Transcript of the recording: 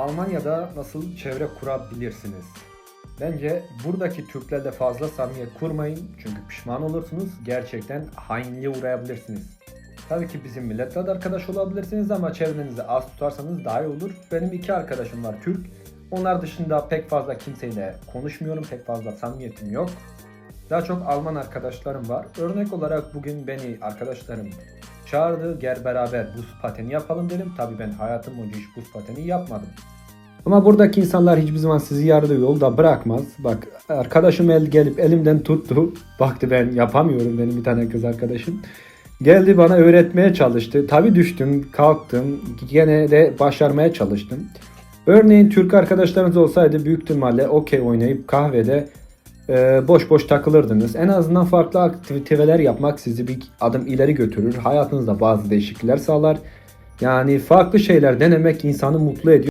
Almanya'da nasıl çevre kurabilirsiniz? Bence buradaki Türklerle fazla samimiyet kurmayın çünkü pişman olursunuz. Gerçekten hainliğe uğrayabilirsiniz. Tabii ki bizim milletle de arkadaş olabilirsiniz ama çevrenizi az tutarsanız daha iyi olur. Benim iki arkadaşım var Türk. Onlar dışında pek fazla kimseyle konuşmuyorum. Pek fazla samimiyetim yok. Daha çok Alman arkadaşlarım var. Örnek olarak bugün beni arkadaşlarım çağırdı. Gel beraber buz pateni yapalım dedim. Tabii ben hayatım boyunca hiç buz pateni yapmadım. Ama buradaki insanlar hiçbir zaman sizi yarı yolda bırakmaz. Bak arkadaşım el gelip elimden tuttu. Baktı ben yapamıyorum benim bir tane kız arkadaşım. Geldi bana öğretmeye çalıştı. Tabii düştüm, kalktım. Gene de başarmaya çalıştım. Örneğin Türk arkadaşlarınız olsaydı büyük ihtimalle okey oynayıp kahvede boş boş takılırdınız. En azından farklı aktiviteler yapmak sizi bir adım ileri götürür. Hayatınızda bazı değişiklikler sağlar. Yani farklı şeyler denemek insanı mutlu ediyor.